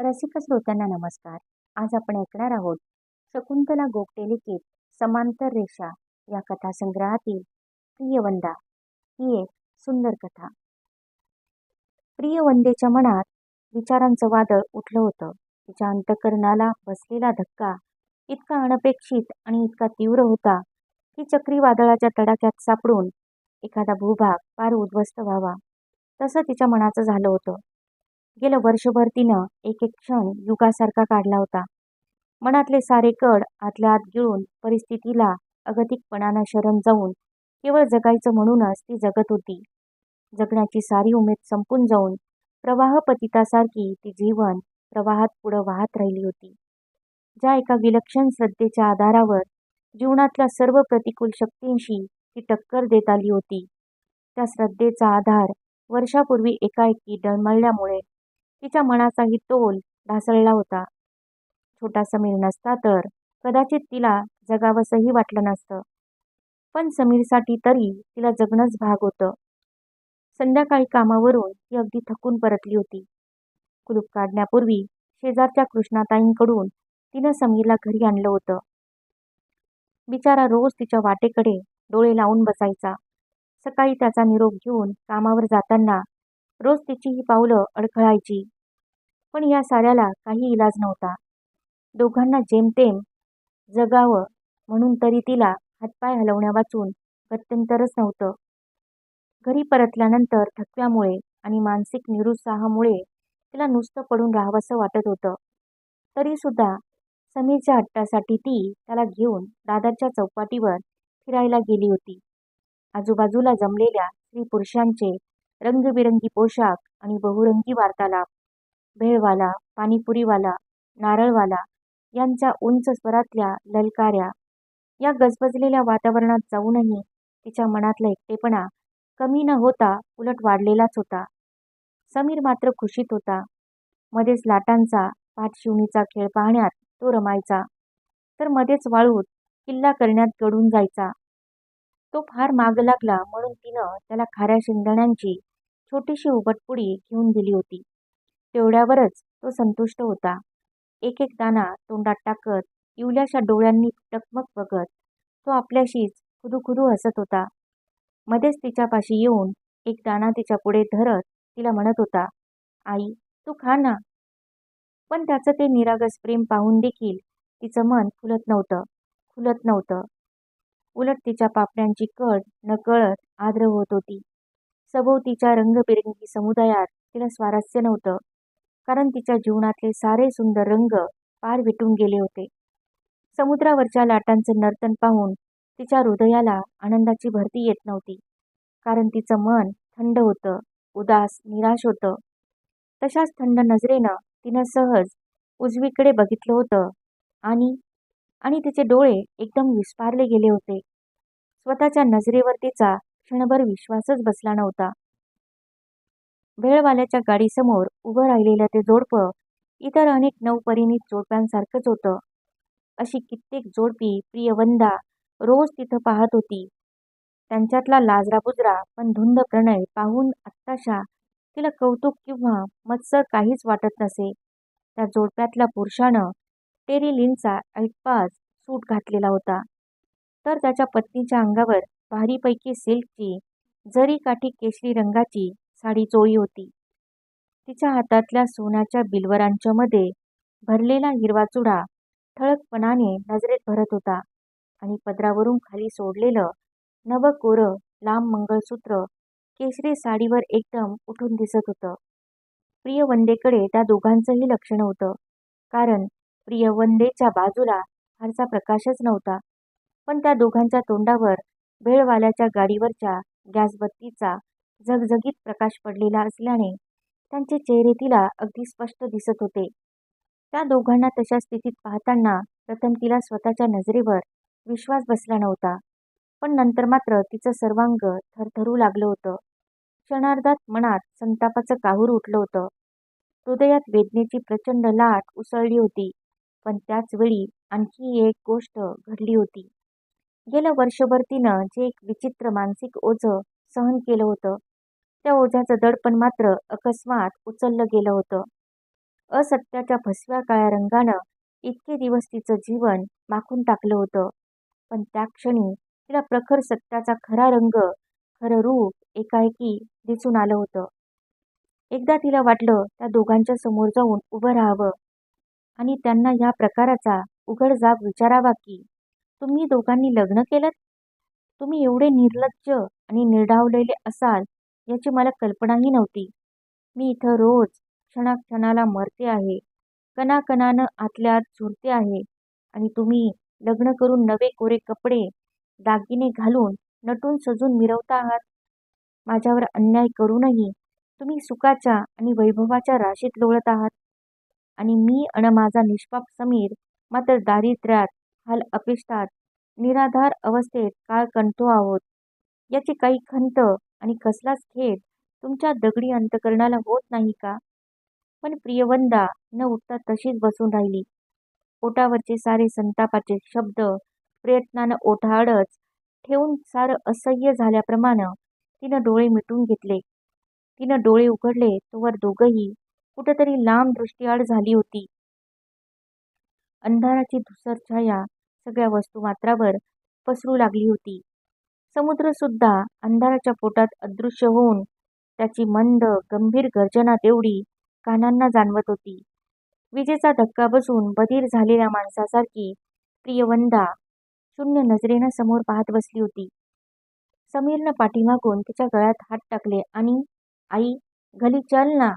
रसिक श्रोत्यांना नमस्कार. आज आपण ऐकणार आहोत शकुंतला गोगटे लिखित समांतर रेषा या कथासंग्रहातील प्रियवंदा. ही एक सुंदर कथा. प्रियवंदेच्या मनात विचारांचं वादळ उठलं होतं. तिच्या अंतकरणाला बसलेला धक्का इतका अनपेक्षित आणि इतका तीव्र होता की चक्रीवादळाच्या तडाख्यात सापडून एखादा भूभाग फार उद्ध्वस्त व्हावा. तसं तिच्या मनाचं झालं होतं. गेलं वर्षभर तिनं एक एक क्षण युगासारखा काढला होता. मनातले सारे कड आतल्या आत गिळून परिस्थितीला अगतिकपणानं शरण जाऊन केवळ जगायचं म्हणूनच ती जगत होती. जगण्याची सारी उमेद संपून जाऊन प्रवाहपतितासारखी ती जीवन प्रवाहात पुढं वाहत राहिली होती. ज्या एका विलक्षण श्रद्धेच्या आधारावर जीवनातल्या सर्व प्रतिकूल शक्तींशी ती टक्कर देत आली होती त्या श्रद्धेचा आधार वर्षापूर्वी एकाएकी डळमळल्यामुळे तिच्या मनाचाही तोल ढासळला होता. छोटा समीर नसता तर कदाचित तिला जगावंसंही वाटलं नसतं. पण समीरसाठी तरी तिला जगणंच भाग होतं. संध्याकाळी कामावरून ती अगदी थकून परतली होती. कुलूप काढण्यापूर्वी शेजारच्या कृष्णाताईंकडून तिनं समीरला घरी आणलं होतं. बिचारा रोज तिच्या वाटेकडे डोळे लावून बसायचा. सकाळी त्याचा निरोप घेऊन कामावर जाताना रोज तिची ही पावलं अडखळायची. पण या साऱ्याला काही इलाज नव्हता. दोघांना जेमतेम जगावं म्हणून तरी तिला हातपाय हलवण्या वाचून गत्यंतरच नव्हतं. घरी परतल्यानंतर थकव्यामुळे आणि मानसिक निरुत्साहामुळे तिला नुसतं पडून राहावंसं वाटत होतं. तरीसुद्धा समीरच्या हट्टासाठी ती त्याला घेऊन दादरच्या चौपाटीवर फिरायला गेली होती. आजूबाजूला जमलेल्या स्त्री पुरुषांचे रंगबिरंगी पोशाख आणि बहुरंगी वार्तालाप भेळवाला पाणीपुरीवाला नारळवाला यांच्या उंच स्वरातल्या ललकाऱ्या या गजबजलेल्या वातावरणात जाऊनही तिच्या मनातला एकटेपणा कमी न होता उलट वाढलेलाच होता. समीर मात्र खुशीत होता. मध्येच लाटांचा पाठशिवणीचा खेळ पाहण्यात तो रमायचा. तर मध्येच वाळूत किल्ला करण्यात गडून जायचा. तो फार माग लागला म्हणून तिनं त्याला खाऱ्या शेंगदाण्यांची छोटीशी उबटपुडी घेऊन दिली होती. तेवढ्यावरच तो संतुष्ट होता. एक एक दाना तोंडात टाकत इवल्याशा डोळ्यांनी टकमक बघत तो आपल्याशीच खुदूखुदू हसत होता. मध्येच तिच्यापाशी येऊन एक दाना तिच्या पुढे धरत तिला म्हणत होता आई तू खा ना. पण त्याचं ते निरागस प्रेम पाहून देखील तिचं मन फुलत नव्हतं खुलत नव्हतं. उलट तिच्या पापण्यांची कड नकळत आद्र होत होती. सभोवतीच्या रंगबिरंगी समुदायात तिला स्वारस्य नव्हतं. कारण तिच्या जीवनातले सारे सुंदर रंग पार विटून गेले होते. समुद्रावरच्या लाटांचे नर्तन पाहून तिच्या हृदयाला आनंदाची भरती येत नव्हती. कारण तिचं मन थंड होतं उदास निराश होतं. तशाच थंड नजरेनं तिनं सहज उजवीकडे बघितलं होतं आणि आणि तिचे डोळे एकदम विस्पारले गेले होते. स्वतःच्या नजरेवर तिचा क्षणभर विश्वासच बसला नव्हता. भेळवाल्याच्या गाडीसमोर उभं राहिलेलं ते जोडपं इतर अनेक नवपरिणित जोडप्यांसारखंच होतं. अशी कित्येक जोडपी प्रियवंदा रोज तिथं पाहत होती. त्यांच्यातला लाजराबुजरा पण धुंद प्रणय पाहून आत्ताशा तिला कौतुक किंवा मत्सर काहीच वाटत नसे. त्या जोडप्यातल्या पुरुषानं टेरिलिनचा ऐटपास सूट घातलेला होता. तर त्याच्या पत्नीच्या अंगावर भारीपैकी सिल्कची जरी काठी केशरी रंगाची साडी चोळी होती. तिच्या हातातल्या सोन्याच्या बिलवरांच्या मध्ये भरलेला हिरवा चुडा ठळकपणाने नजरेत भरत होता आणि पदरावरून खाली सोडलेलं नवं कोरं लांब मंगळसूत्र केसरी साडीवर एकदम उठून दिसत होतं. प्रियवंदेकडे त्या दोघांचंही लक्ष नव्हतं कारण प्रियवंदेच्या बाजूला फारसा प्रकाशच नव्हता. पण त्या दोघांच्या तोंडावर भेळवाल्याच्या गाडीवरच्या गॅसबत्तीचा झगझगीत प्रकाश पडलेला असल्याने त्यांचे चेहरे तिला अगदी स्पष्ट दिसत होते. त्या दोघांना तशा स्थितीत पाहताना प्रथम तिला स्वतःच्या नजरेवर विश्वास बसला नव्हता पण नंतर मात्र तिचं सर्वांग थरथरू लागलं होतं. क्षणार्धात मनात संतापाचं काहूर उठलं होतं. हृदयात वेदनेची प्रचंड लाट उसळली होती पण त्याच वेळी आणखी एक गोष्ट घडली होती. गेलं वर्षभर तिनं जे एक विचित्र मानसिक ओझं सहन केलं होतं त्या ओझ्याचं दडपण मात्र अकस्मात उचललं गेलं होतं. असत्याच्या फसव्या काळ्या रंगानं इतके दिवस तिचं जीवन माखून टाकलं होतं. पण त्या क्षणी तिला प्रखर सत्याचा खरा रंग खरं रूप एकाएकी दिसून आलं होतं. एकदा तिला वाटलं त्या दोघांच्या समोर जाऊन उभं राहावं आणि त्यांना ह्या प्रकाराचा उघड जाब विचारावा की तुम्ही दोघांनी लग्न केलं तुम्ही एवढे निर्लज्ज आणि निर्डावलेले असाल याची मला कल्पनाही नव्हती. मी इथं रोज क्षणाक्षणाला मरते आहे. कणाकणानं आतल्या आत झुरते आहे. आणि तुम्ही लग्न करून नवे कोरे कपडे दागिने घालून नटून सजून मिरवता आहात? माझ्यावर अन्याय करूनही तुम्ही सुखाच्या आणि वैभवाच्या राशीत लोळत आहात? आणि मी अन माझा निष्पाप समीर मात्र दारिद्र्यात हाल अपिष्टात निराधार अवस्थेत काळ कंठो आहोत. याची काही खंत आणि कसलाच खेद तुमच्या दगडी अंतकरणाला होत नाही का? पण प्रियवंदा न उठता तशीच बसून राहिली. पोटावरचे सारे संतापाचे शब्द प्रयत्नानं ओठाडच ठेवून सारं असह्य झाल्याप्रमाणे तिनं डोळे मिटून घेतले. तिनं डोळे उघडले तोवर दोघंही कुठंतरी लांब दृष्टीआड झाली होती. अंधाराची धुसर छाया सगळ्या वस्तुमात्रावर पसरू लागली होती. समुद्र सुद्धा अंधाराच्या पोटात अदृश्य होऊन त्याची मंद गंभीर गर्जना तेवढी कानांना जाणवत होती. विजेचा धक्का बसून बधीर झालेल्या माणसासारखी प्रियवंदा शून्य नजरेनं समोर पाहत बसली होती. समीरनं पाठीमागून तिच्या गळ्यात हात टाकले आणि आई घरी चल ना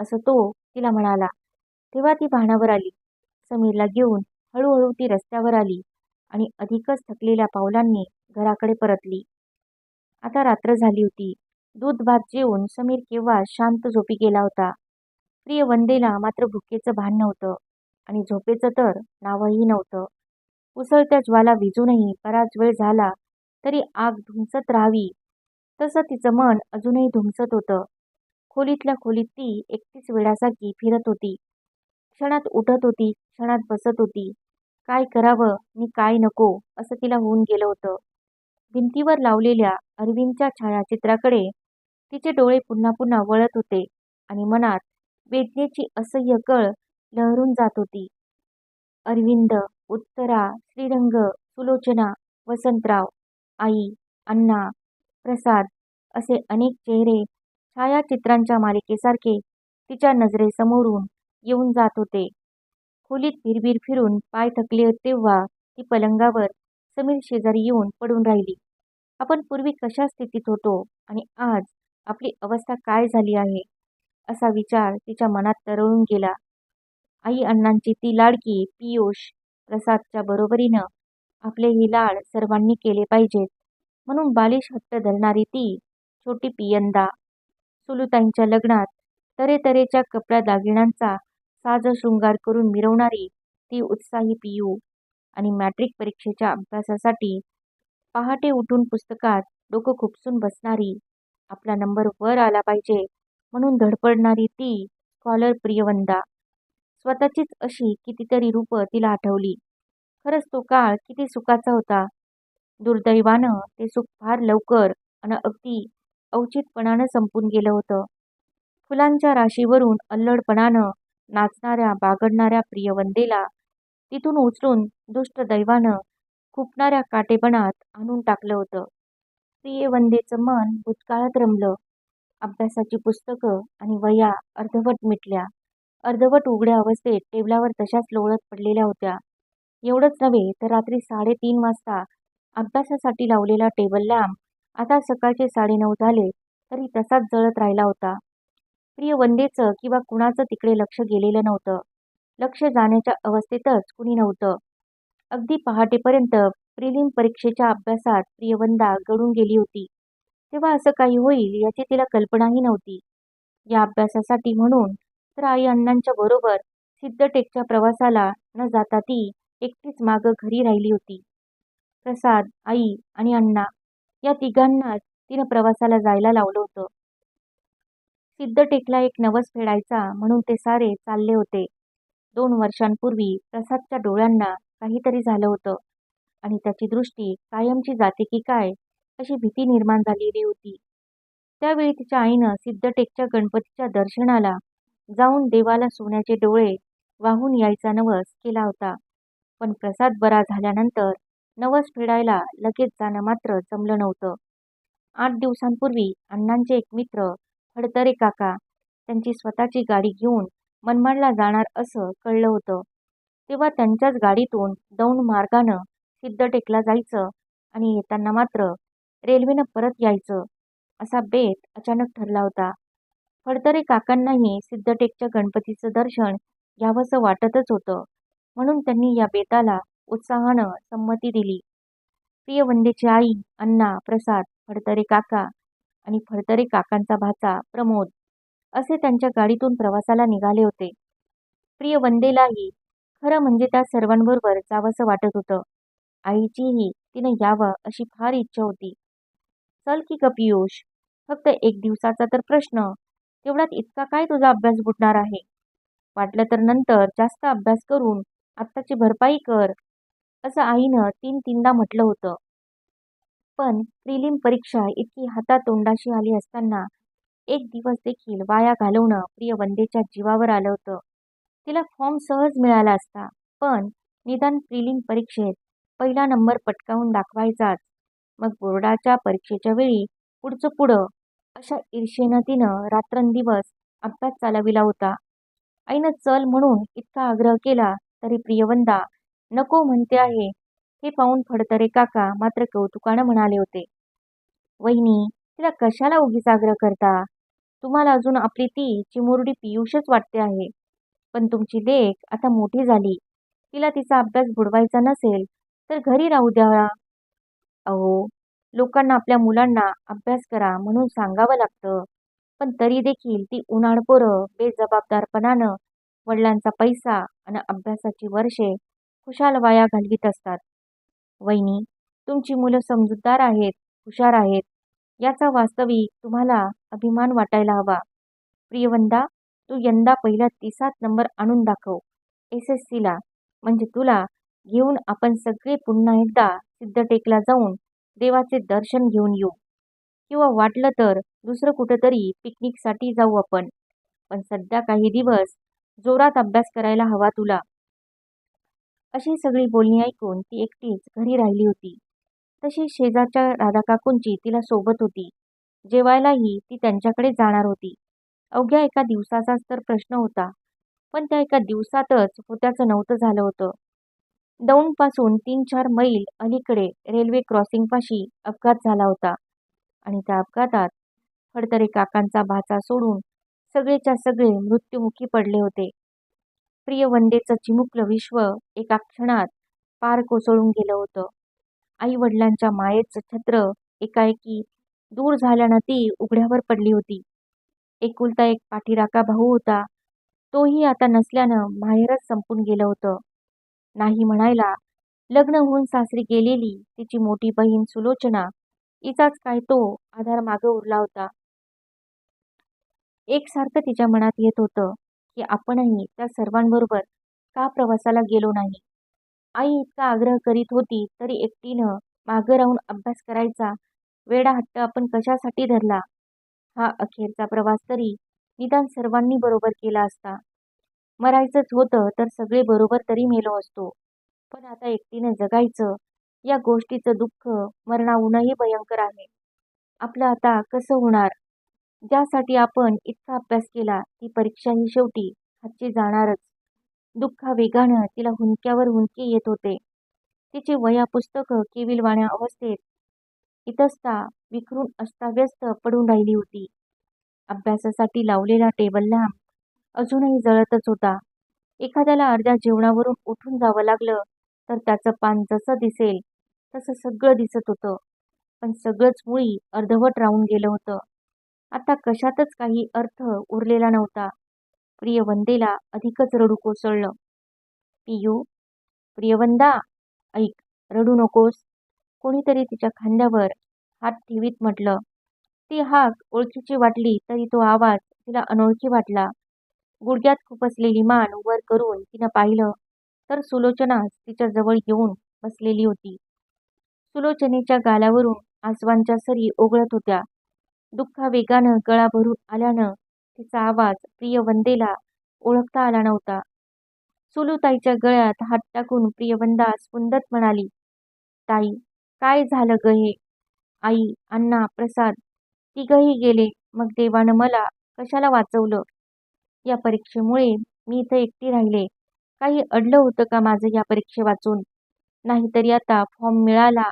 असं तो तिला म्हणाला. तेव्हा ती भानावर आली. समीरला घेऊन हळूहळू ती रस्त्यावर आली आणि अधिकच थकलेल्या पावलांनी घराकडे परतली. आता रात्र झाली होती. दूध भात जेवून समीर केव्हा शांत झोपी गेला होता. प्रिय वंदेला मात्र भुकेचं भान नव्हतं आणि झोपेचं तर नावही नव्हतं. उसळत्या ज्वाला विजूनही बराच वेळ झाला तरी आग धुमसत राहावी. तसं तिचं मन अजूनही धुमसत होतं. खोलीतल्या खोलीत ती एकटीच वेळासारखी फिरत होती. क्षणात उठत होती क्षणात बसत होती. काय करावं मी काय नको असं तिला होऊन गेलं होतं. भिंतीवर लावलेल्या अरविंदच्या छायाचित्राकडे तिचे डोळे पुन्हा पुन्हा वळत होते आणि मनात वेदनेची असह्य कळ लहरून जात होती. अरविंद उत्तरा श्रीरंग सुलोचना वसंतराव आई अण्णा प्रसाद असे अनेक चेहरे छायाचित्रांच्या मालिकेसारखे तिच्या नजरेसमोरून येऊन जात होते. खोलीत भिरभिर फिरून पाय थकले तेव्हा ती पलंगावर समीर शेजारी येऊन पडून राहिली. आपण पूर्वी कशा स्थितीत होतो आणि आज आपली अवस्था काय झाली आहे? असा विचार तिच्या मनात तरळून गेला. आई अण्णांची ती लाडकी पियुष प्रसादच्या बरोबरीनं आपले ही लाड सर्वांनी केले पाहिजेत. म्हणून बालिश हट्ट धरणारी ती छोटी पियंदा सुलुताईंच्या लग्नात तरेतरेच्या कपड्या दागिन्यांचा साज शृंगार करून मिरवणारी ती उत्साही पियू आणि मॅट्रिक परीक्षेच्या अभ्यासासाठी पहाटे उठून पुस्तकात डोकं खुपसून बसणारी आपला नंबर वर आला पाहिजे म्हणून धडपडणारी ती स्कॉलर प्रियवंदा. स्वतःचीच अशी कितीतरी रूपं तिला आठवली. खरंच तो काळ किती सुखाचा होता. दुर्दैवानं ते सुख फार लवकर आणि अगदी औचितपणानं संपून गेलं होतं. फुलांच्या राशीवरून अल्लडपणानं नाचणाऱ्या बागडणाऱ्या प्रियवंदेला तिथून उचलून दुष्ट दैवानं खुपणाऱ्या काटेपणात आणून टाकलं होतं. प्रियवंदेचं मन भूतकाळात रमलं. अभ्यासाची पुस्तकं आणि वया अर्धवट मिटल्या. अर्धवट उघड्या अवस्थेत टेबलावर तशाच लोळत पडलेल्या होत्या. एवढंच नव्हे तर रात्री साडेतीन वाजता अभ्यासासाठी लावलेला टेबल लॅम्प आता सकाळचे साडेनऊ झाले तरी तसाच जळत राहिला होता. प्रियवंदेचं किंवा कुणाचं तिकडे लक्ष गेलेलं नव्हतं. लक्ष जाण्याच्या अवस्थेतच कुणी नव्हतं. अगदी पहाटेपर्यंत प्रिलिम परीक्षेच्या अभ्यासात प्रियवंदा गळून गेली होती. तेव्हा असं काही होईल याची तिला कल्पनाही नव्हती. या अभ्यासासाठी म्हणून तर आई अण्णांच्या बरोबर सिद्धटेकच्या प्रवासाला न जाता ती एकटीच मागं घरी राहिली होती. प्रसाद आई आणि अण्णा या तिघांनाच तिनं प्रवासाला जायला लावलं होतं. सिद्धटेकला एक नवस फेडायचा म्हणून ते सारे चालले होते. दोन वर्षांपूर्वी प्रसादच्या डोळ्यांना काहीतरी झालं होतं आणि त्याची दृष्टी कायमची जाते की काय अशी भीती निर्माण झालेली होती. त्यावेळी तिच्या आईनं सिद्धटेकच्या गणपतीच्या दर्शनाला जाऊन देवाला सोन्याचे डोळे वाहून यायचा नवस केला होता. पण प्रसाद बरा झाल्यानंतर नवस फेडायला लगेच जाणं मात्र जमलं नव्हतं. आठ दिवसांपूर्वी अण्णांचे एक मित्र फडतरे काका त्यांची स्वतःची गाडी घेऊन मनमाडला जाणार असं कळलं होतं. तेव्हा त्यांच्याच गाडीतून दौंड मार्गानं सिद्धटेकला जायचं आणि येताना मात्र रेल्वेनं परत यायचं असा बेत अचानक ठरला होता. फडतरे काकांनाही सिद्धटेकच्या गणपतीचं दर्शन घ्यावंसं वाटतच होतं. म्हणून त्यांनी या बेताला उत्साहानं संमती दिली. प्रियवंदेची आई अण्णा प्रसाद फडतरे काका आणि फडतरे काकांचा भाचा प्रमोद असे त्यांच्या गाडीतून प्रवासाला निघाले होते. प्रिय वंदेलाही खरं म्हणजे त्या सर्वांबरोबर जावंसं वाटत होतं. आईचीही तिनं यावं अशी फार इच्छा होती. चल की ग पियुष फक्त एक दिवसाचा तर प्रश्न तेवढ्यात इतका काय तुझा अभ्यास बुडणार आहे? वाटलं तर नंतर जास्त अभ्यास करून आत्ताची भरपाई कर असं आईनं तीन तीनदा म्हटलं होतं. पण प्रिलिम परीक्षा इतकी हातातोंडाशी आली असताना एक दिवस देखील वाया घालवणं प्रियवंदेच्या जीवावर आलं होतं. तिला फॉर्म सहज मिळाला असता. पण निदान प्रिलिम परीक्षेत पहिला नंबर पटकावून दाखवायचाच. मग बोर्डाच्या परीक्षेच्या वेळी पुढचं पुढं अशा ईर्षेनं तिनं रात्रंदिवस अभ्यास चालविला होता. आईनं चल म्हणून इतका आग्रह केला तरी प्रियवंदा नको म्हणते आहे. हे पाहून फडतरे काका मात्र कौतुकानं म्हणाले होते. वहिनी तिला कशाला उगीच आग्रह करता? तुम्हाला अजून आपली ती चिमुरडी पियुषच वाटते आहे. पण तुमची लेख आता मोठी झाली. तिला तिचा अभ्यास बुडवायचा नसेल तर घरी राहू द्या. अहो लोकांना आपल्या मुलांना अभ्यास करा म्हणून सांगावं लागतं. पण तरी देखील ती उन्हाळपोरं बेजबाबदारपणानं वडिलांचा पैसा आणि अभ्यासाची वर्षे खुशाल वाया घालवीत असतात. वहिनी तुमची मुलं समजूतदार आहेत हुशार आहेत. याचा वास्तविक तुम्हाला अभिमान वाटायला हवा. प्रियवंदा तू यंदा पहिल्या तिसात नंबर आणून दाखव. एस एस सीला म्हणजे तुला घेऊन आपण सगळे पुन्हा एकदा सिद्धटेकला जाऊन देवाचे दर्शन घेऊन येऊ. किंवा वाटलं तर दुसरं कुठंतरी पिकनिकसाठी जाऊ आपण. पण सध्या काही दिवस जोरात अभ्यास करायला हवा तुला. अशी सगळी बोलणी ऐकून ती एकटीच घरी राहिली होती. तशी शेजारच्या राधाकाकूंची तिला सोबत होती. जेवायलाही ती त्यांच्याकडे जाणार होती. अवघ्या एका दिवसाचाच तर प्रश्न होता. पण त्या एका दिवसातच होत्याचं नव्हतं झालं होतं. दौंडपासून तीन चार मैल अलीकडे रेल्वे क्रॉसिंगपाशी अपघात झाला होता. आणि त्या अपघातात फडतरे काकांचा भाचा सोडून सगळेच्या सगळे मृत्युमुखी पडले होते. प्रिय वंदेचं चिमुकलं विश्व एका क्षणात पार कोसळून गेलं होतं. आई वडिलांच्या मायेचं छत्र एकाएकी दूर झाल्यानं ती उघड्यावर पडली होती. एकुलता एक पाठीराखा भाऊ होता. तोही आता नसल्यानं माहेरच संपून गेलं होतं. नाही म्हणायला लग्न होऊन सासरी गेलेली तिची मोठी बहीण सुलोचना हिचाच काय तो आधार मागं उरला होता. एकसारखं तिच्या मनात येत होतं की आपणही त्या सर्वांबरोबर का प्रवासाला गेलो नाही? आई इतका आग्रह करीत होती तरी एकटीनं मागं राहून अभ्यास करायचा. वेडा हट्ट आपण कशासाठी धरला? हा अखेरचा प्रवास तरी निदान सर्वांनी बरोबर केला असता. मरायचंच होतं तर सगळे बरोबर तरी मेलो असतो. पण आता एकटीनं जगायचं या गोष्टीचं दुःख मरणाहूनही भयंकर आहे. आपलं आता कसं होणार? ज्यासाठी आपण इतका अभ्यास केला ती परीक्षा ही शेवटी हातची जाणारच. दुःखा वेगानं तिला हुंक्यावर हुंके येत होते. तिची वया पुस्तकं केविलवाण्या अवस्थेत इतस्ता विखरून अस्ताव्यस्त पडून राहिली होती. अभ्यासासाठी लावलेला टेबल लॅम्प अजूनही जळतच होता. एखाद्याला अर्ध्या जेवणावरून उठून जावं लागलं तर त्याचं पान जसं दिसेल तसं सगळं दिसत होतं. पण सगळंच मुळी अर्धवट राहून गेलं होतं. आता कशातच काही अर्थ उरलेला नव्हता. प्रियवंदेला अधिकच रडू कोसळलं. पियू प्रियवंदा ऐक रडू नकोस. कोणीतरी तिच्या खांद्यावर हात ठेवीत म्हटलं. ती हाक ओळखीची वाटली तरी तो आवाज तिला अनोळखी वाटला. गुडघ्यात खुपसलेली मान वर करून तिनं पाहिलं तर सुलोचनाच तिच्या जवळ येऊन बसलेली होती. सुलोचनेच्या गालावरून आसवांच्या सरी ओघळत होत्या. दुःखा वेगानं गळा भरून आल्यानं तिचा आवाज प्रियवंदेला ओळखता आला नव्हता. सुलूताईच्या गळ्यात हात टाकून प्रियवंदा स्पुंदत म्हणाली, ताई, काय झालं ग हे? आई, अण्णा, प्रसाद तिघही गेले, मग देवानं मला कशाला वाचवलं? या परीक्षेमुळे मी इथं एकटी राहिले. काही अडलं होतं का माझं या परीक्षे वाचून? नाहीतरी आता फॉर्म मिळाला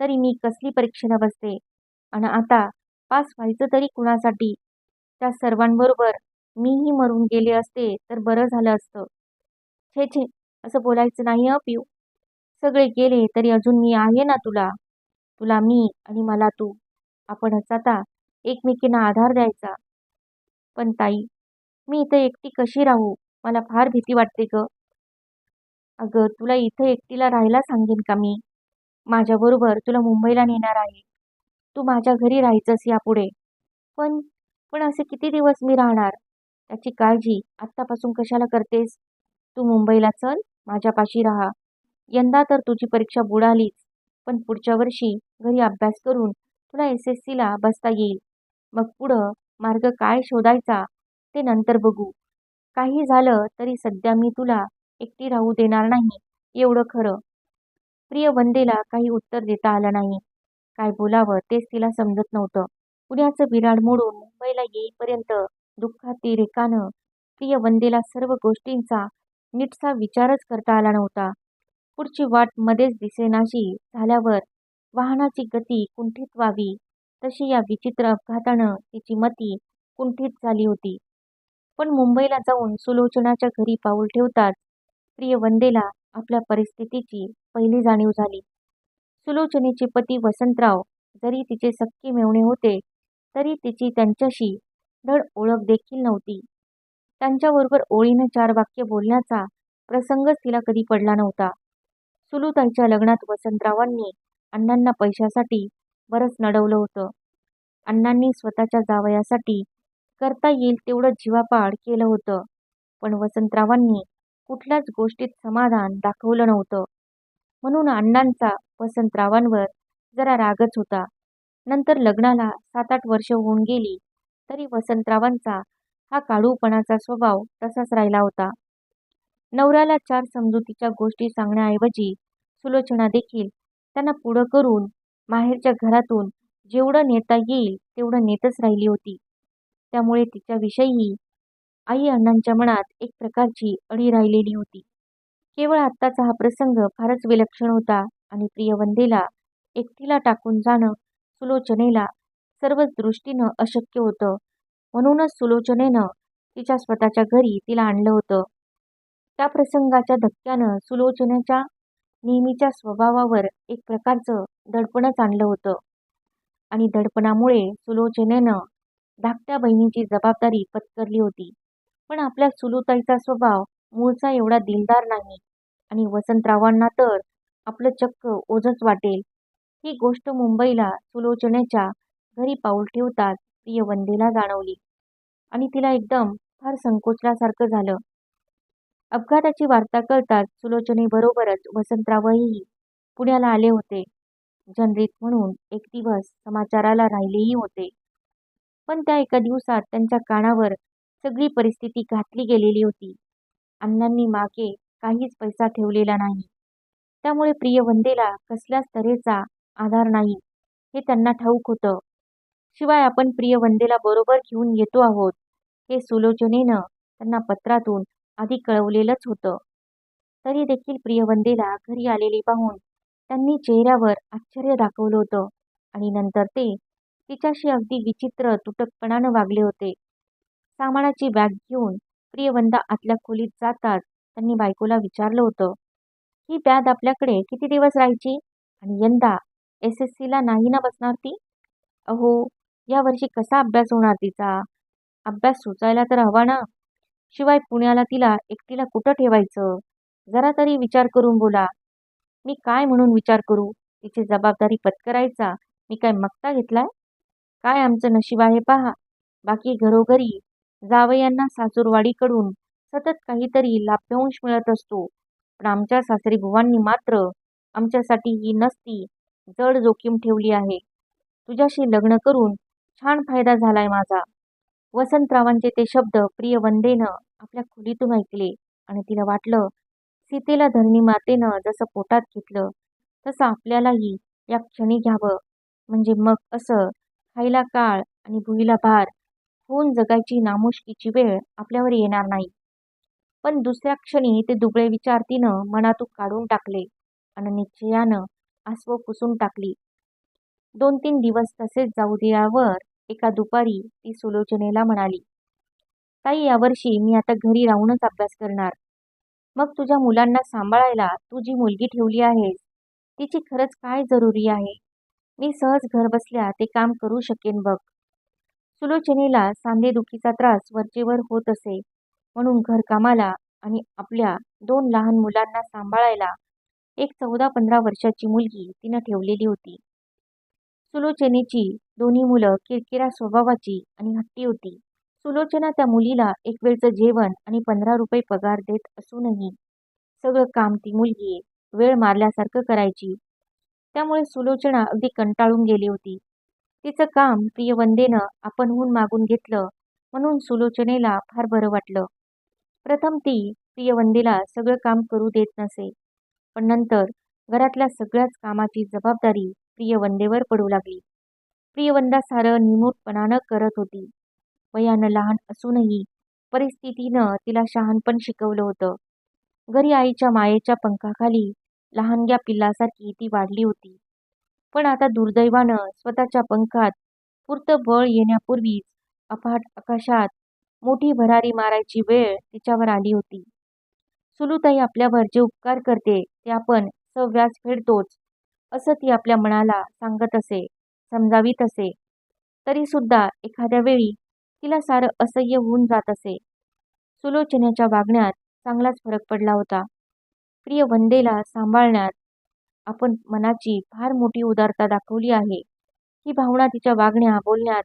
तरी मी कसली परीक्षेला बसते? आणि आता पास व्हायचं तरी कुणासाठी? त्या सर्वांबरोबर मीही मरून गेले असते तर बरं झालं असतं. छे छे असं बोलायचं नाही हं पिऊ. सगळे गेले तरी अजून मी आहे ना तुला. तुला मी आणि मला तू. आपणच आता एकमेकींना आधार द्यायचा. पण ताई, मी इथं एकटी कशी राहू? मला फार भीती वाटते ग. अगं, तुला इथं एकटीला राहायला सांगेन का मी? माझ्याबरोबर तुला मुंबईला नेणार आहे. तू माझ्या घरी राहायचंस यापुढे. पण पण असे किती दिवस मी राहणार? त्याची काळजी आत्तापासून कशाला करतेस? तू मुंबईला चल, माझ्यापाशी राहा. यंदा तर तुझी परीक्षा बुडालीच, पण पुढच्या वर्षी घरी अभ्यास करून तुला एस एस सीला बसता येईल. मग पुढं मार्ग काय शोधायचा ते नंतर बघू. काही झालं तरी सध्या मी तुला एकटी राहू देणार नाही, एवढं खरं. प्रिय वंदेला काही उत्तर देता आलं नाही. काय बोलावं तेच तिला समजत नव्हतं. पुण्याचं विराड मोडून मुंबईला येईपर्यंत दुःखातिरेकानं प्रियवंदेला सर्व गोष्टींचा नीटसा विचारच करता आला नव्हता. पुढची वाट मध्येच दिसेनाशी झाल्यावर वाहनाची गती कुंठित व्हावी तशी या विचित्र अपघातानं तिची मती कुंठित झाली होती. पण मुंबईला जाऊन सुलोचनाच्या घरी पाऊल ठेवताच प्रियवंदेला आपल्या परिस्थितीची पहिली जाणीव झाली. सुलोचनेचे पती वसंतराव जरी तिचे सक्की मिळवणे होते तरी तिची त्यांच्याशी धड ओळख देखील नव्हती. त्यांच्याबरोबर ओळीनं चार वाक्य बोलण्याचा प्रसंगच तिला कधी पडला नव्हता. सुलूताईच्या लग्नात वसंतरावांनी अण्णांना पैशासाठी बरंच नडवलं होतं. अण्णांनी स्वतःच्या जावयासाठी करता येईल तेवढं जीवापाड केलं होतं. पण वसंतरावांनी कुठल्याच गोष्टीत समाधान दाखवलं नव्हतं. म्हणून अण्णांचा वसंतरावांवर जरा रागच होता. नंतर लग्नाला सात आठ वर्ष होऊन गेली तरी वसंतरावांचा हा काळूपणाचा स्वभाव तसाच राहिला होता. नवऱ्याला चार समजुतीच्या गोष्टी सांगण्याऐवजी सुलोचना देखील त्यांना पुढं करून माहेरच्या घरातून जेवढं नेता येईल तेवढं नेतच राहिली होती. त्यामुळे तिच्याविषयीही आई अण्णांच्या मनात एक प्रकारची अडी राहिलेली होती. केवळ आत्ताचा हा प्रसंग फारच विलक्षण होता आणि प्रियवंदेला एकटीला टाकून जाणं सुलोचनेला सर्वच दृष्टीनं अशक्य होतं. म्हणूनच सुलोचनेनं तिच्या स्वतःच्या घरी तिला आणलं होतं. त्या प्रसंगाच्या धक्क्यानं सुलोचनेच्या नेहमीच्या स्वभावावर एक प्रकारचं दडपणच आणलं होतं. आणि दडपणामुळे सुलोचनेनं धाकट्या बहिणीची जबाबदारी पत्करली होती. पण आपल्या सुलोताईचा स्वभाव मूळचा एवढा दिलदार नाही आणि वसंतरावांना तर आपलं चक्क ओझंच वाटेल ही गोष्ट मुंबईला सुलोचनेच्या घरी पाऊल ठेवताच प्रियवंदेला जाणवली आणि तिला एकदम फार संकोचल्यासारखं झालं. अपघाताची वार्ता कळताच सुलोचनेबरोबरच वसंतरावही पुण्याला आले होते. जनरीत म्हणून एक दिवस समाचाराला राहिलेही होते. पण त्या एका दिवसात त्यांच्या कानावर सगळी परिस्थिती घातली गेलेली होती. अण्णांनी मागे काहीच पैसा ठेवलेला नाही. त्यामुळे प्रियवंदेला कसल्याच तऱ्हेचा आधार नाही हे त्यांना ठाऊक होतं. शिवाय आपण प्रियवंदेला बरोबर घेऊन येतो आहोत हे सुलोचनेनं त्यांना पत्रातून आधी कळवलेलंच होतं. तरी देखील प्रियवंदेला घरी आलेली पाहून त्यांनी चेहऱ्यावर आश्चर्य दाखवलं होतं आणि नंतर ते तिच्याशी अगदी विचित्र तुटकपणानं वागले होते. सामानाची बॅग घेऊन प्रियवंदा आतल्या खोलीत जाताच त्यांनी बायकोला विचारलं होतं, ही बॅग आपल्याकडे किती दिवस राहायची आणि यंदा एस एस सीला नाही ना बसणार ती? अहो, यावर्षी कसा अभ्यास होणार तिचा? अभ्यास सुचायला तर हवा ना? शिवाय पुण्याला तिला एकटीला कुठं ठेवायचं? जरा तरी विचार करून बोला. मी काय म्हणून विचार करू? तिची जबाबदारी पत्करायचा मी काय मक्ता घेतलाय? काय आमचं नशीब आहे पहा. बाकी घरोघरी जावयांना सासूरवाडीकडून सतत काहीतरी लाभ्यांश मिळत असतो. पण आमच्या सासरीबुवांनी मात्र आमच्यासाठी ही नसती जड जोखीम ठेवली आहे. तुझ्याशी लग्न करून छान फायदा झालाय माझा. वसंतरावांचे ते शब्द प्रिय वंदेनं आपल्या खोलीतून ऐकले आणि तिला वाटलं सीतेला धरणी मातेनं जसं पोटात घेतलं तसं आपल्यालाही या क्षणी घ्यावं म्हणजे मग असं खायला काळ आणि भुईला भार होऊन जगायची नामुष्कीची वेळ आपल्यावर येणार नाही पण दुसऱ्या क्षणी ते दुबळे विचार तिनं मनातून काढून टाकले आणि निश्चयानं आसवं पुसून टाकली. दोन तीन दिवस तसेच जाऊ दिल्यावर एका दुपारी ती सुलोचनेला म्हणाली ताई यावर्षी मी आता घरी राहूनच अभ्यास करणार. मग तुझ्या मुलांना सांभाळायला तू जी मुलगी ठेवली आहेस तिची खरंच काय जरुरी आहे? मी सहज घर बसल्या ते काम करू शकेन बघ. सुलोचनेला सांधेदुखीचा त्रास वरचेवर होत असे म्हणून घरकामाला आणि आपल्या दोन लहान मुलांना सांभाळायला एक चौदा पंधरा वर्षाची मुलगी तिनं ठेवलेली होती. सुलोचनेची दोन्ही मुलं किरकिरा स्वभावाची आणि हट्टी होती. सुलोचना त्या मुलीला एक वेळचं जेवण आणि पंधरा रुपये पगार देत असूनही सगळं काम ती मुलगी वेळ मारल्यासारखं करायची. त्यामुळे सुलोचना अगदी कंटाळून गेली होती. तिचं काम प्रियवंदेनं आपणहून मागून घेतलं म्हणून सुलोचनेला फार बरं वाटलं. प्रथम ती प्रियवंदेला सगळं काम करू देत नसे. पण नंतर घरातल्या सगळ्याच कामाची जबाबदारी प्रियवंदेवर पडू लागली. प्रियवंदा सारं निमूटपणानं करत होती. वयानं लहान असूनही परिस्थितीनं तिला शहाणपण शिकवलं होतं. घरी आईच्या मायेच्या पंखाखाली लहानग्या पिल्लासारखी ती वाढली होती. पण आता दुर्दैवानं स्वतःच्या पंखात पुरतं बळ येण्यापूर्वीच अफाट आकाशात मोठी भरारी मारायची वेळ तिच्यावर आली होती. सुलूताई आपल्यावर जे उपकार करते ते आपण सव्यास फेडतोच असं ती आपल्या मनाला सांगत असे समजावीत असे. तरीसुद्धा एखाद्या वेळी तिला सारं असह्य होऊन जात असे. सुलोचनेच्या वागण्यात चांगलाच फरक पडला होता. प्रिय वंदेला सांभाळण्यात आपण मनाची फार मोठी उदारता दाखवली आहे. ही भावना तिच्या वागण्या बोलण्यात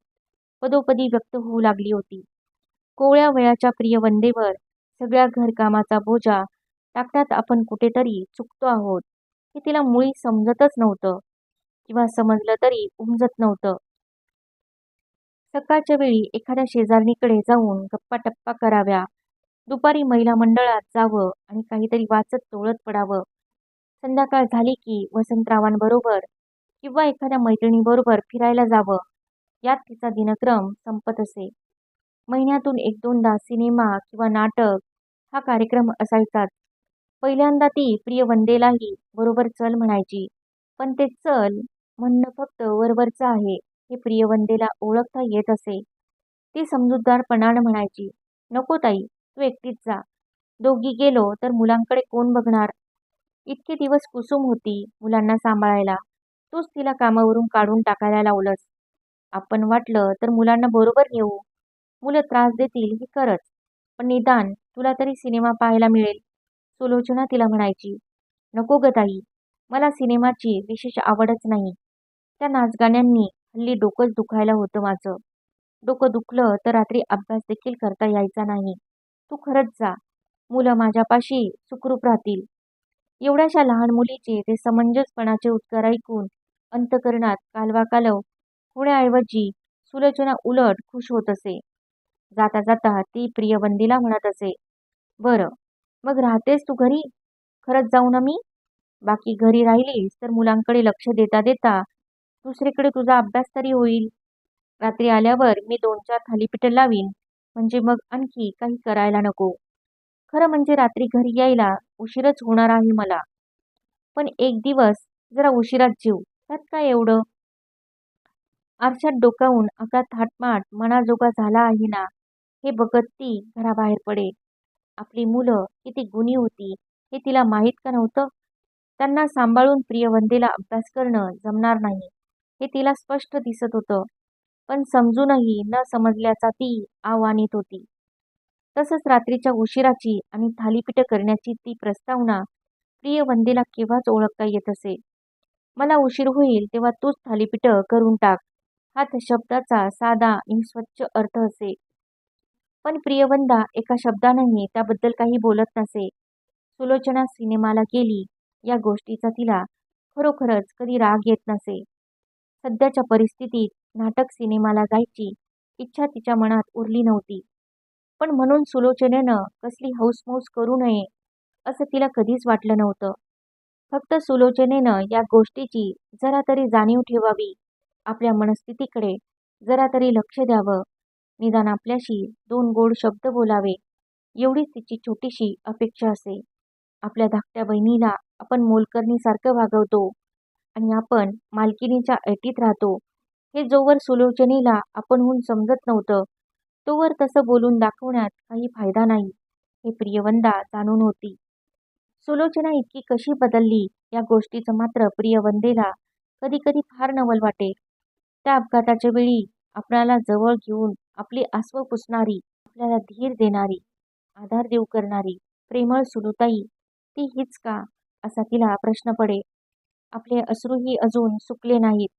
पदोपदी व्यक्त होऊ लागली होती. कोवळ्या वयाच्या प्रिय वंदेवर सगळ्या घरकामाचा बोजा टाकण्यात आपण कुठेतरी चुकतो आहोत हे तिला मुळी समजतच नव्हतं किंवा समजलं तरी उमजत नव्हतं. सकाळच्या वेळी एखाद्या शेजारणीकडे जाऊन गप्पा टप्पा कराव्या. दुपारी महिला मंडळात जावं आणि काहीतरी वाचत तोळत पडावं. संध्याकाळ झाली की वसंतरावांबरोबर किंवा एखाद्या मैत्रिणीबरोबर फिरायला जावं यात तिचा दिनक्रम संपत असे. महिन्यातून एक दोनदा सिनेमा किंवा नाटक हा कार्यक्रम असायचाच. पहिल्यांदा ती प्रिय वंदेलाही बरोबर चल म्हणायची. पण ते चल म्हणणं फक्त वरवरचं आहे हे प्रियवंदेला ओळखता येत असे. ती समजूतदारपणानं म्हणायची नको ताई तू एकटीच जा. दोघी गेलो तर मुलांकडे कोण बघणार? इतके दिवस कुसुम होती मुलांना सांभाळायला. तूच तिला कामावरून काढून टाकायला लावलंस. आपण वाटलं तर मुलांना बरोबर नेऊ. मुलं त्रास देतील ही खरंच. पण निदान तुला तरी सिनेमा पाहायला मिळेल. सुलोचना तिला म्हणायची. नको ग ताई मला सिनेमाची विशेष आवडच नाही. त्या नाचगाण्यांनी हल्ली डोकंच दुखायला होतं माझं. डोकं दुखलं तर रात्री अभ्यास देखील करता यायचा नाही. तू खरंच जा. मुलं माझ्यापाशी सुखरूप राहतील. एवढ्याशा लहान मुलीचे ते समंजसपणाचे उत्कार ऐकून अंतकरणात कालवा कालव होण्याऐवजी सुलोचना उलट खुश होत असे. जाता जाता ती प्रियवंदीला म्हणत असे. बरं मग राहतेस तू घरी? खरंच जाऊ ना मी? बाकी घरी राहिलीस तर मुलांकडे लक्ष देता देता दुसरीकडे तुझा अभ्यास तरी होईल. रात्री आल्यावर मी दोन चार थालीपीठं लावीन म्हणजे मग आणखी काही करायला नको. खरं म्हणजे रात्री घरी यायला उशीरच होणार आहे मला. पण एक दिवस जरा उशिरात जीव त्यात काय एवढं? आरशात डोकावून आपला थाटमाट मनाजोगा झाला आहे ना हे बघत ती घराबाहेर पडे. आपली मुलं किती गुणी होती हे तिला माहीत का नव्हतं? त्यांना सांभाळून प्रियवंदेला अभ्यास करणं जमणार नाही हे तिला स्पष्ट दिसत होतं. पण समजूनही न समजल्याचा ती आव्हानित होती. तसंच रात्रीच्या उशिराची आणि थालीपीठ करण्याची ती प्रस्तावना प्रियवंदेला केव्हाच ओळखता येत असे? मला उशीर होईल तेव्हा तूच थालीपीठ करून टाक. हा शब्दाचा साधा आणि स्वच्छ अर्थ असे. पण प्रियवंदा एका शब्दानंही त्याबद्दल काही बोलत नसे. सुलोचना सिनेमाला गेली या गोष्टीचा तिला खरोखरच कधी राग येत नसे. सध्याच्या परिस्थितीत नाटक सिनेमाला जायची इच्छा तिच्या मनात उरली नव्हती. पण म्हणून सुलोचनेनं कसली हौसमौस करू नये असं तिला कधीच वाटलं नव्हतं. फक्त सुलोचनेनं या गोष्टीची जरा तरी जाणीव ठेवावी आपल्या मनस्थितीकडे जरा तरी लक्ष द्यावं निदान आपल्याशी दोन गोड शब्द बोलावे एवढीच तिची छोटीशी अपेक्षा असे. आपल्या धाकट्या बहिणीला आपण मोलकरणीसारखं वागवतो आणि आपण मालकिनीच्या ऐटीत राहतो. हे जोवर सुलोचनेला आपणहून समजत नव्हतं तोवर तसं बोलून दाखवण्यात काही फायदा नाही हे प्रियवंदा जाणून होती. सुलोचना इतकी कशी बदलली या गोष्टीचं मात्र प्रियवंदेला कधी कधी फार नवल वाटे. त्या अपघाताच्या वेळी आपणाला जवळ घेऊन आपली आस्व पुसणारी आपल्याला धीर देणारी आधार देऊ करणारी प्रेमळ सुलुताई ती हीच का? असा तिला प्रश्न पडे. आपले अश्रूही अजून सुकले नाहीत.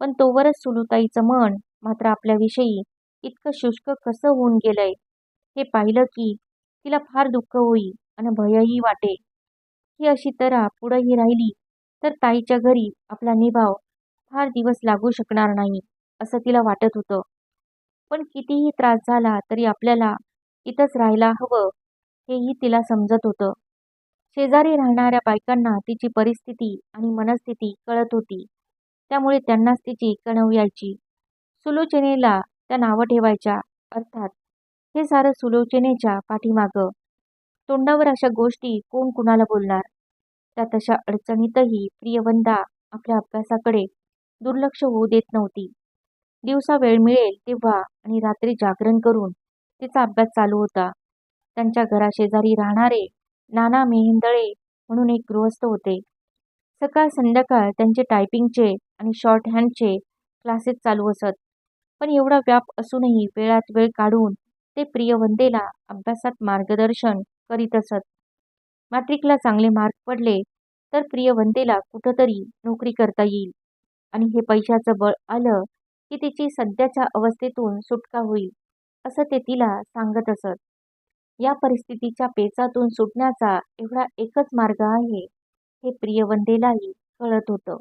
पण तोवरच सुलुताईचं मन मात्र आपल्याविषयी इतकं शुष्क कसं होऊन गेलंय? हे पाहिलं की तिला फार दुःख होई आणि भयही वाटे. ही अशी तरा पुढंही राहिली तर ताईच्या घरी आपला निभाव फार दिवस लागू शकणार नाही असं तिला वाटत होतं. पण कितीही त्रास झाला तरी आपल्याला इथंच राहायला हवं हेही तिला समजत होतं. शेजारी राहणाऱ्या बायकांना तिची परिस्थिती आणि मनस्थिती कळत होती. त्यामुळे त्यांनाच तिची कणव यायची. सुलोचनेला त्या नावं ठेवायच्या अर्थात हे सारं सुलोचनेच्या पाठीमागं. तोंडावर अशा गोष्टी कोण कुणाला बोलणार? त्या तशा अडचणीतही प्रियवंदा आपल्या अभ्यासाकडे दुर्लक्ष होऊ देत नव्हती. दिवसा वेळ मिळेल तेव्हा आणि रात्री जागरण करून तिचा अभ्यास चालू होता. त्यांच्या घराशेजारी राहणारे नाना मेहेंदळे म्हणून एक गृहस्थ होते. सकाळ संध्याकाळ त्यांचे टायपिंगचे आणि शॉर्ट हँडचे क्लासेस चालू असत. पण एवढा व्याप असूनही वेळात वेळ काढून ते प्रियवंदेला अभ्यासात मार्गदर्शन करीत असत. मॅट्रिकला चांगले मार्क पडले तर प्रियवंदेला कुठंतरी नोकरी करता येईल. आणि हे पैशाचं बळ आलं की तिची सध्याच्या अवस्थेतून सुटका होईल असं ते तिला सांगत असत. या परिस्थितीच्या पेचातून सुटण्याचा एवढा एकच मार्ग आहे हे प्रियवंदेलाही कळत होतं.